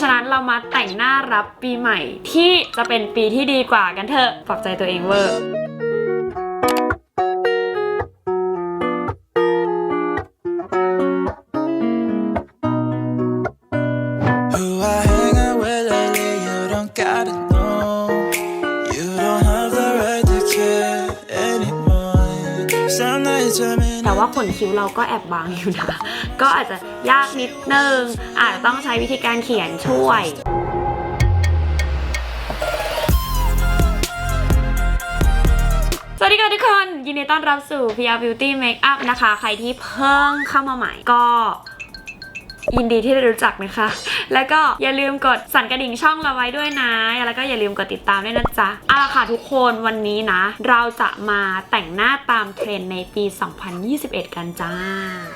ะฉะนั้นเรามาแต่งหน้ารับปีใหม่ที่จะเป็นปีที่ดีกว่ากันเถอะปลอบใจตัวเองเวอร์ แต่ว่าขนคิ้วเราก็แอบบางอยู่นะ ก็อาจจะยากนิดนึง อาจจะต้องใช้วิธีการเขียนช่วยสวัสดีค่ะทุกคน ยินดีต้อนรับสู่ PR Beauty Makeup นะคะ ใครที่เพิ่งเข้ามาใหม่ก็ ยินดีที่ได้รู้จักนะคะ แล้วก็อย่าลืมกดสั่นกระดิ่งช่องเราไว้ด้วยนะ แล้วก็อย่าลืมกดติดตามด้วยนะจ๊ะเอาละค่ะทุกคนวันนี้นะ เราจะมาแต่งหน้าตามเทรนในปี 2021 กันจ้า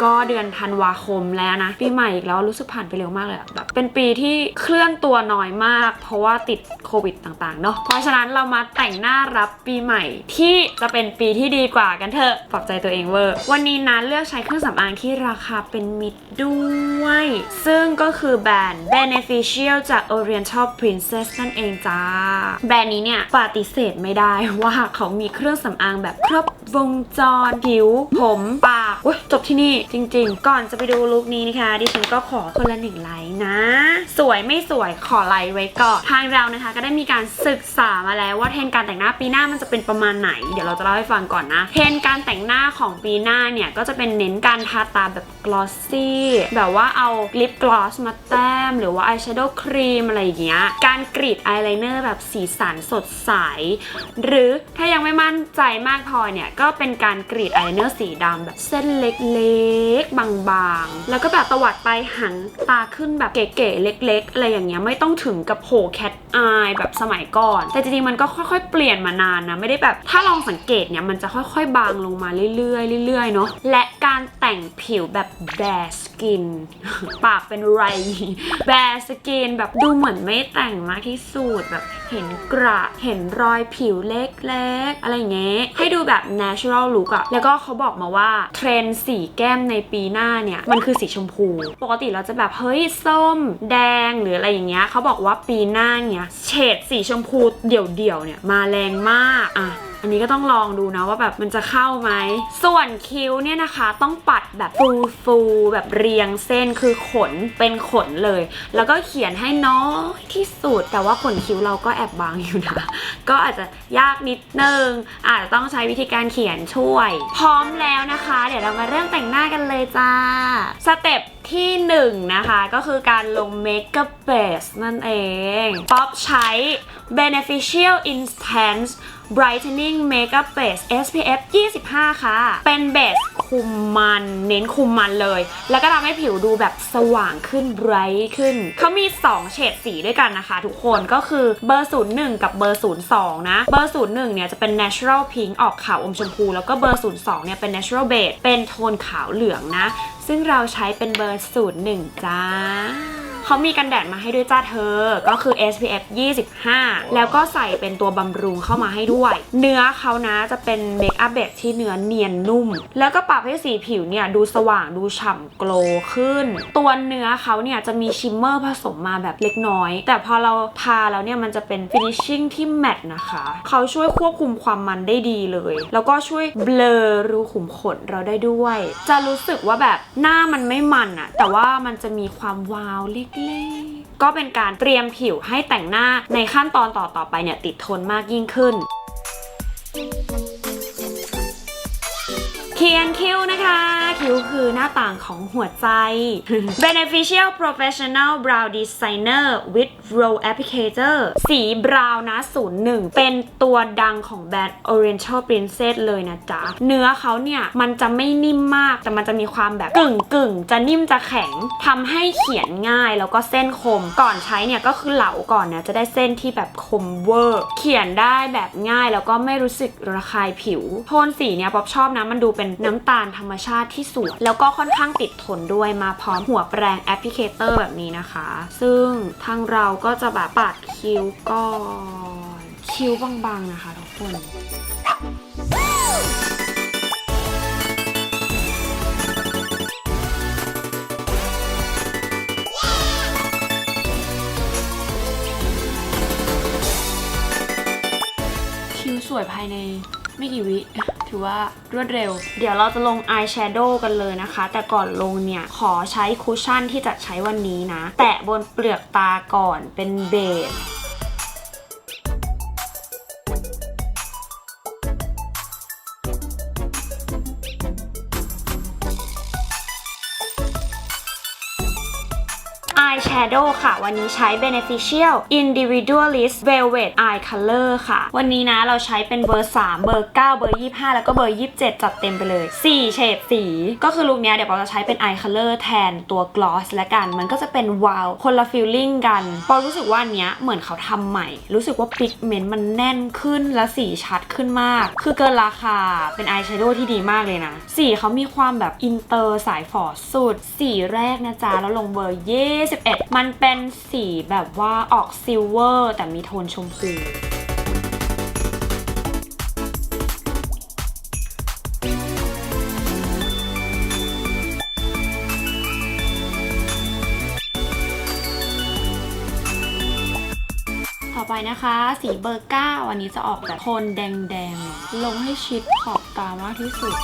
ก็เดือนธันวาคมแล้วนะ ปีใหม่อีกแล้วรู้สึกผ่านไปเร็วมากเลยแบบเป็นปีที่เคลื่อนตัวน้อยมาก เพราะว่าติดโควิดต่างๆเนาะเพราะฉะนั้นเรามาแต่งหน้ารับปีใหม่ที่จะเป็นปีที่ดีกว่ากันเถอะปลอบใจตัวเองเวอร์วันนี้นะเลือกใช้เครื่องสำอางที่ราคาเป็นมิตรด้วยซึ่งก็คือแบรนด์ Beneficial จาก Oriental Princess นั่นเองจ้า แบรนด์นี้เนี่ยปฏิเสธไม่ได้ว่าเขามีเครื่องสำอางแบบครบวงจรผิว ผมปากอุ๊ยจบที่นี่จริงๆ ก่อนจะไปดูลุคนี้นะคะดิฉันก็ขอคนละหนึ่งไลค์นะ สวยไม่สวยขอไลค์ไว้ก่อนทางเรานะคะ ก็ได้มีการศึกษามาแล้วว่าเทรนการแต่งหน้าปีหน้ามันจะเป็นประมาณไหน เดี๋ยวเราจะเล่าให้ฟังก่อนนะเทรนการแต่งหน้าของปีหน้าเนี่ยก็จะเป็นเน้นการทาตาแบบกลอสซี่แบบว่าเอาลิปกลอสมาแต้ม หรือว่าอายแชโดว์ครีมอะไรอย่างเงี้ย การกรีดอายไลเนอร์แบบสีสันสดใส หรือถ้ายังไม่มั่นใจมากพอเนี่ย ก็เป็นการกรีดอายไลเนอร์สีดำแบบเส้นเล็กๆ บางๆ แล้วก็แบบตวัดไปหันตาขึ้นแบบเก๋ๆ เล็กๆ อะไรอย่างเงี้ย ไม่ต้องถึงกับโผล่แคทอายแบบสมัยก่อน แต่จริงๆ มันก็ค่อยๆ เปลี่ยนมานานนะ ไม่ได้แบบ ถ้าลองสังเกตเนี่ย มันจะค่อยๆ บางลงมาเรื่อยๆ เรื่อยๆ เนาะ และการแต่งผิวแบบแบสกินปากเป็นไร แบสกินแบบดูเหมือนไม่แต่งมากที่สุดแบบเห็นกระเห็นรอยผิวเล็กๆ อะไรเงี้ยให้ดูแบบ natural look อะแล้วก็เขาบอกมาว่า เทรนสีแก้มในปีหน้าเนี่ย มันคือสีชมพู ปกติเราจะแบบ เฮ้ย ส้ม แดงหรืออะไรอย่างเงี้ยเขาบอกว่าปีหน้าเนี่ย เฉดสีชมพูเดี่ยวๆเนี่ย มาแรงมากอะ อันนี้ก็ต้องลองดูนะว่าแบบมันจะเข้าไหม ส่วนคิ้วเนี่ยนะคะต้องปัดแบบฟูฟูแบบเรียงเส้นคือขนเป็นขนเลย แล้วก็เขียนให้น้อยที่สุด แต่ว่าขนคิ้วเราก็แอบบางอยู่นะ ก็อาจจะยากนิดนึง อาจจะต้องใช้วิธีการเขียนช่วย พร้อมแล้วนะคะ เดี๋ยวเรามาเริ่มแต่งหน้ากันเลยจ้า สเต็ป ที่หนึ่งนะคะ ก็คือการลงเมคอัพเบสนั่นเอง ป๊อปใช้ Beneficial Intense Brightening Makeup Base SPF 25 ค่ะ เป็นเบสคุมมัน เน้นคุมมันเลย แล้วก็ทำให้ผิวดูแบบสว่างขึ้น bright ขึ้น เขามี 2 เฉดสีด้วยกันนะคะทุกคน ก็คือเบอร์ 01 กับเบอร์ 02 นะ เบอร์ 01 เนี่ยจะเป็น natural pink ออกขาวอมชมพู แล้วก็เบอร์ 02 เนี่ยเป็น natural beige เป็นโทนขาวเหลืองนะ ซึ่งเราใช้เป็นเบอร์ 01 จ้า เขามีกันแดดมาให้ด้วยจ้าเธอ ก็คือ SPF 25 แล้วก็ใส่เป็นตัวบำรุงเข้ามาให้ด้วย เนื้อเขานะจะเป็นเมคอัพเบสที่เนื้อเนียนนุ่ม แล้วก็ปรับให้สีผิวเนี่ยดูสว่างดูฉ่ำโกลว์ขึ้น ตัวเนื้อเขาเนี่ยจะมีชิมเมอร์ผสมมาแบบเล็กน้อย แต่พอเราทาแล้วเนี่ยมันจะเป็นฟินิชชิ่งที่แมตต์นะคะ เขาช่วยควบคุมความมันได้ดีเลย แล้วก็ช่วยเบลอรูขุมขนเราได้ด้วย จะรู้สึกว่าแบบหน้ามันไม่มันอะแต่ว่ามันจะมีความวาวเล็กๆ ก็เป็นการเตรียมผิวให้แต่งหน้าในขั้นตอนต่อๆไปเนี่ยติดทนมากยิ่งขึ้นเขียนคิ้วนะคะ คิ้วคือหน้าต่างของหัวใจ Beneficial Professional Brow Designer with Roll Applicator สีบราวน์นะ01 เป็นตัวดังของแบรนด์ Oriental Princess เลยนะจ๊ะ เนื้อเขาเนี่ย มันจะไม่นิ่มมาก แต่มันจะมีความแบบกึ่งกึ่งจะนิ่มจะแข็งทำให้เขียนง่ายแล้วก็เส้นคม ก่อนใช้เนี่ยก็คือเหลาก่อนเนี่ยจะได้เส้นที่แบบคมเวอร์ เขียนได้แบบง่ายแล้วก็ไม่รู้สึกระคายผิว โทนสีเนี่ยป๊อปชอบนะ มันดูเป็นน้ำตาลธรรมชาติที่สวย แล้วก็ค่อนข้างติดทนด้วยมาพร้อมหัวแปรงแอปพลิเคเตอร์แบบนี้นะคะ ซึ่งทางเราก็จะแบบปาดคิ้วก่อนคิ้วบางๆนะคะทุกคนสวยภายในไม่กี่วิ ถือว่ารวดเร็ว เดี๋ยวเราจะลงอายแชโดว์กันเลยนะคะ แต่ก่อนลงเนี่ย ขอใช้คุชชั่นที่จะใช้วันนี้นะ แตะบนเปลือกตาก่อนเป็นเบส Shadow ค่ะ วันนี้ใช้ Beneficial Individualist Velvet Eye Color ค่ะ วันนี้นะเราใช้เป็นเบอร์ 3 เบอร์ 9 เบอร์ 25 แล้วก็เบอร์ 27 จัดเต็มไปเลย 4 เฉดสี ก็คือลุคนี้เดี๋ยวเราจะใช้เป็น Eye Color แทนตัว Gloss และกัน มันก็จะเป็นวาวคนละ feeling กันปอรู้สึกว่าอันเนี้ยเหมือนเขาทำใหม่ รู้สึกว่า pigment มันแน่นขึ้นและสีชัดขึ้นมาก คือเกินราคาเป็น Eye Shadow ที่ดีมากเลยนะ สีเขามีความแบบอินเตอร์สายฝอสุด สีแรกนะจ๊ะ แล้วลงเบอร์ 21มันเป็นสีแบบว่าออกซิลเวอร์ แต่มีโทนชมพูต่อไปนะคะสีเบอร์9อันนี้จะออกแบบโทนแดงๆ ลงให้ชิดขอบตามากที่สุด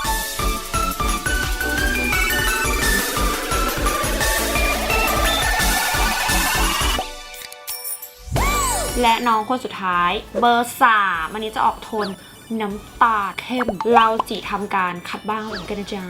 และน้องคนสุดท้าย เบอร์สามอันนี้จะออกโทนน้ำตาเข้ม เราจีทำการคัดบ้างกันนะจ๊ะ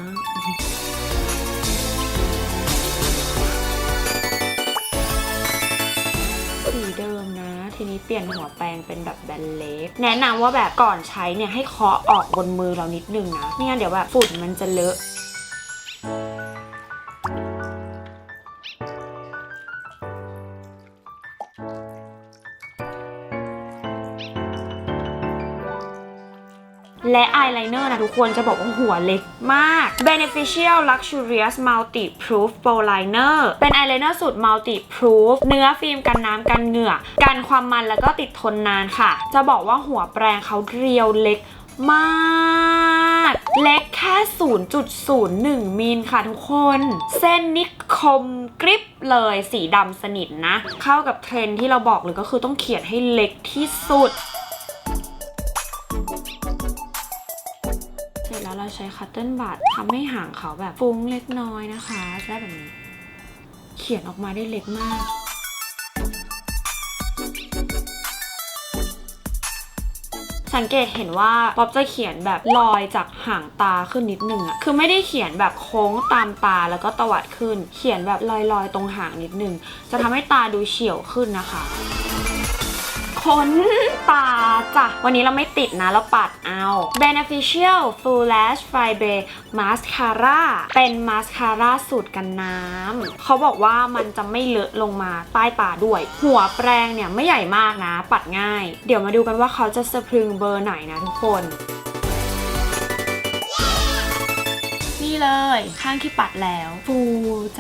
สีเดิมนะ ทีนี้เปลี่ยนหัวแปรงเป็นแบบแบนเล็ก แนะนำว่าแบบก่อนใช้เนี่ยให้เคาะออกบนมือเรานิดนึงนะไม่งั้นเดี๋ยวแบบฝุ่นมันจะเลอะ และอายไลเนอร์นะทุกคนจะบอกว่าหัวเล็กมาก Beneficial Luxurious Multi Proof Pro Liner เป็นอายไลเนอร์สูตร Multi Proof เนื้อฟิล์มกันน้ำกันเหงื่อ กันความมันแล้วก็ติดทนนานค่ะ จะบอกว่าหัวแปรงเขาเรียวเล็กมาก เล็กแค่ 0.01 มิลค่ะทุกคน เส้นนิคมกริบเลยสีดำสนิทนะ เข้ากับเทรนที่เราบอกเลยก็คือต้องเขียนให้เล็กที่สุด ช้คัตเติ้ลบัตทำให้หางเขาแบบฟุ้งเล็กน้อยนะคะได้แบบนี้ เขียนออกมาได้เล็กมากสังเกตเห็นว่าป๊อปจะเขียนแบบลอยจากหางตาขึ้นนิดนึงอะคือไม่ได้เขียนแบบโค้งตามตาแล้วก็ตวัดขึ้น เขียนแบบลอยๆ ตรงหางนิดนึง จะทำให้ตาดูเฉียวขึ้นนะคะ ขนตาจ้ะ วันนี้เราไม่ติดนะ เราปัดเอา Beneficial Full Lash Fiber Mascara เป็นมาสคาร่าสูตรกันน้ำ เขาบอกว่ามันจะไม่เลอะลงมาใต้ตาด้วย หัวแปรงเนี่ยไม่ใหญ่มากนะ ปัดง่าย เดี๋ยวมาดูกันว่าเขาจะสะพรึงเบอร์ไหนนะทุกคนนี่เลยข้างที่ปัดแล้ว ฟู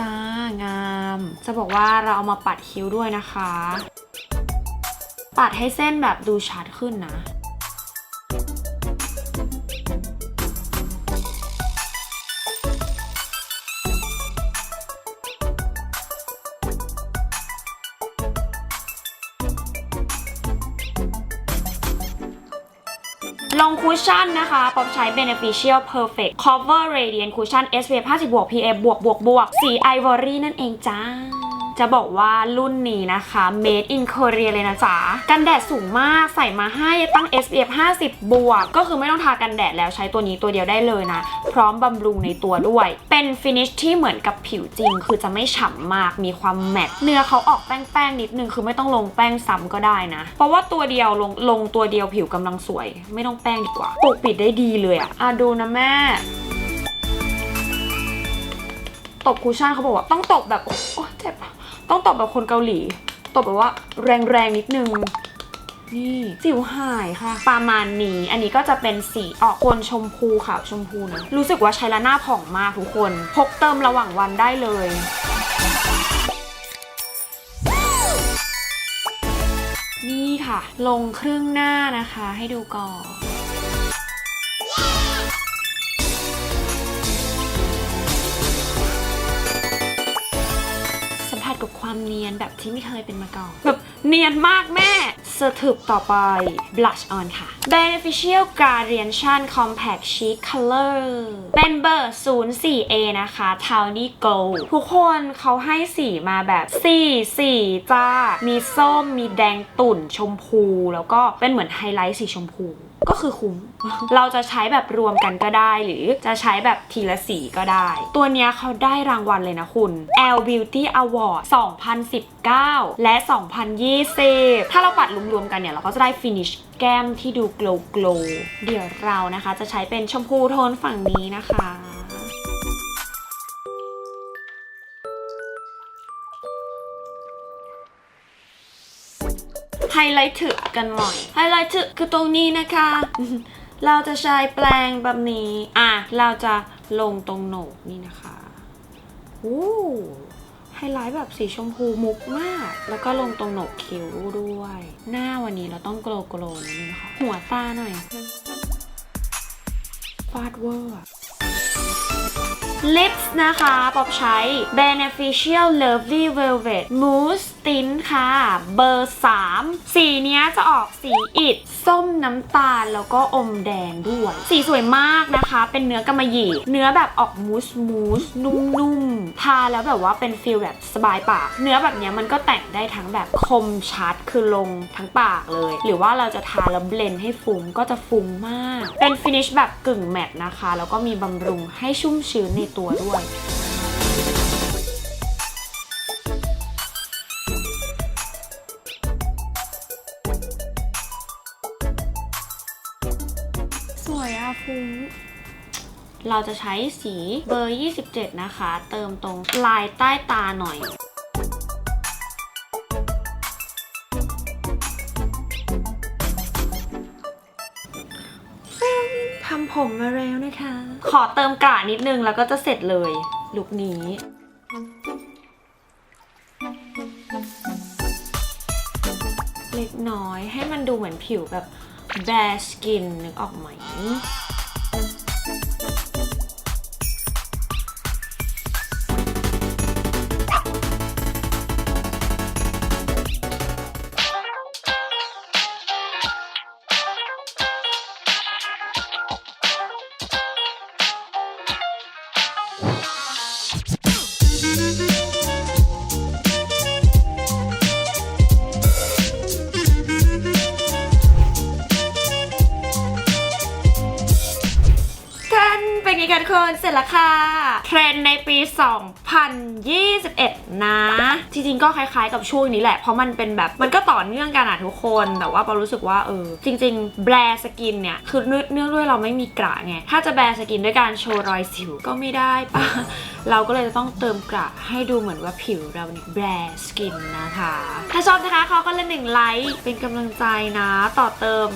จ้างาม จะบอกว่าเราเอามาปัดคิ้วด้วยนะคะ ปัดให้เส้นแบบดูชัดขึ้นนะลงคุชชั่นนะคะป๊อปใช้ Beneficial Perfect Cover Radiant Cushion SPF 50 บวก PA บวกบวกบวกสี Ivory นั่นเองจ้า จะบอกว่ารุ่นนี้นะคะ made in Korea เลยนะจ๊ะ กันแดดสูงมากใส่มาให้ตั้ง SPF 50 บวก ก็คือไม่ต้องทากันแดดแล้วใช้ตัวนี้ตัวเดียวได้เลยนะ พร้อมบำรุงในตัวด้วย เป็นฟินิชที่เหมือนกับผิวจริง คือจะไม่ฉ่ำมากมีความแมตต์เนื้อเขาออกแป้งๆนิดนึงคือไม่ต้องลงแป้งซ้ำก็ได้นะ เพราะว่าตัวเดียวลงลงตัวเดียวผิวกำลังสวย ไม่ต้องแป้งดีกว่าปกปิดได้ดีเลยอะอะดูนะแม่ตบคูชั่นเขาบอกว่าต้องตบแบบโอ้เจ็บอะ ต้องตบแบบคนเกาหลีตบแบบว่าแรงๆนิดนึง นี่สิวหายค่ะ ประมาณนี้ อันนี้ก็จะเป็นสีออกโทนชมพูขาวชมพูนะ รู้สึกว่าใช้แล้วหน้าผ่องมากทุกคน พกเติมระหว่างวันได้เลยนี่ค่ะ ลงครึ่งหน้านะคะ ให้ดูก่อน เนียนแบบที่ไม่เคยเป็นมาก่อนแบบเนียนมากแม่สถึบต่อไป blush on ค่ะ beneficial gradation compact chic color เป็นเบอร์ 04A นะคะ tawny gold ทุกคนเขาให้สีมาแบบ4สีจ้า มีส้ม มีแดงตุ่นชมพู แล้วก็เป็นเหมือนไฮไลท์สีชมพู ก็คือคุ้ม เราจะใช้แบบรวมกันก็ได้หรือจะใช้แบบทีละสีก็ได้ ตัวเนี้ยเขาได้รางวัลเลยนะคุณ L Beauty Award 2019 และ 2020 ถ้าเราปัดรวมๆกันเนี่ย เราก็จะได้ finish แก้มที่ดู glow glow เดี๋ยวเรานะคะ จะใช้เป็นชมพูโทนฝั่งนี้นะคะ ไฮไลท์ถึกกันหน่อย ไฮไลท์ถึกคือตรงนี้นะคะ เราจะใช้แปรงแบบนี้ อะ เราจะลงตรงโหนกนี่นะคะโอ้ไฮไลท์แบบสีชมพูมุกมาก แล้วก็ลงตรงโหนกคิ้วด้วย หน้าวันนี้เราต้องโกลโกลนิดนึงค่ะ หัวตาหน่อยฟาดเวอร์ ลิปส์นะคะป๊อบใช้ Beneficial Lovely Velvet Mousse Tint ค่ะ เบอร์ 3 สีนี้จะออกสีอิด ส้มน้ำตาลแล้วก็อมแดงด้วย สีสวยมากนะคะ เป็นเนื้อกำมะหยี่ เนื้อแบบออกมูสมูสนุ่มๆทาแล้วแบบว่าเป็นฟีลแบบสบายปาก เนื้อแบบเนี้ยมันก็แต่งได้ทั้งแบบคมชัดคือลงทั้งปากเลย หรือว่าเราจะทาแล้วเบลนด์ให้ฟุ้งก็จะฟุ้งมาก เป็นฟินิชแบบกึ่งแมตต์นะคะ แล้วก็มีบำรุงให้ชุ่มชื้นในตัวด้วย ฟุ้งเราจะใช้สีเบอร์ 27 นะคะ เติมตรงลายใต้ตาหน่อยทำผมมาแล้วนะคะ ขอเติมกระนิดนึงแล้วก็จะเสร็จเลยลุคนี้เล็กน้อยให้มันดูเหมือนผิวแบบ แบสกินนึกออกไหม เป็นเสร็จแล้วค่ะ เทรนด์ในปี 2021 นะ จริงๆก็คล้ายๆกับช่วงนี้แหละ เพราะมันเป็นแบบมันก็ต่อเนื่องกันอะทุกคน แต่ว่าปารู้สึกว่าเออจริง ๆ แบรสกินเนี่ย คือเนื่องด้วยเราไม่มีกระไง ถ้าจะแบรสกินด้วยการโชว์รอยสิวก็ไม่ได้ปะเราก็เลยจะต้องเติมกระให้ดูเหมือนว่าผิวเราเนี่ยแบรสกินนะคะ ถ้าชอบนะคะเขาก็เล่นหนึ่งไลค์เป็นกำลังใจนะต่อเติม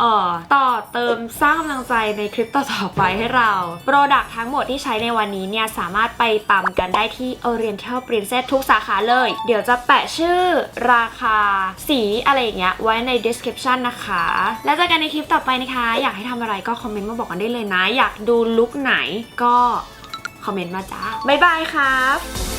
เอ่อต่อเติมสร้างกำลังใจในคลิปต่อๆไปให้เราโปรดักทั้งหมดที่ใช้ในวันนี้เนี่ย สามารถไปตามกันได้ที่ Oriental Princess ทุกสาขาเลย เดี๋ยวจะแปะชื่อราคาสีอะไรอย่างเงี้ยไว้ใน description นะคะ แล้วเจอกันในคลิปต่อไปนะคะ อยากให้ทำอะไรก็คอมเมนต์มาบอกกันได้เลยนะ อยากดูลุคไหนก็คอมเมนต์มาจ้าบ๊ายบายครับ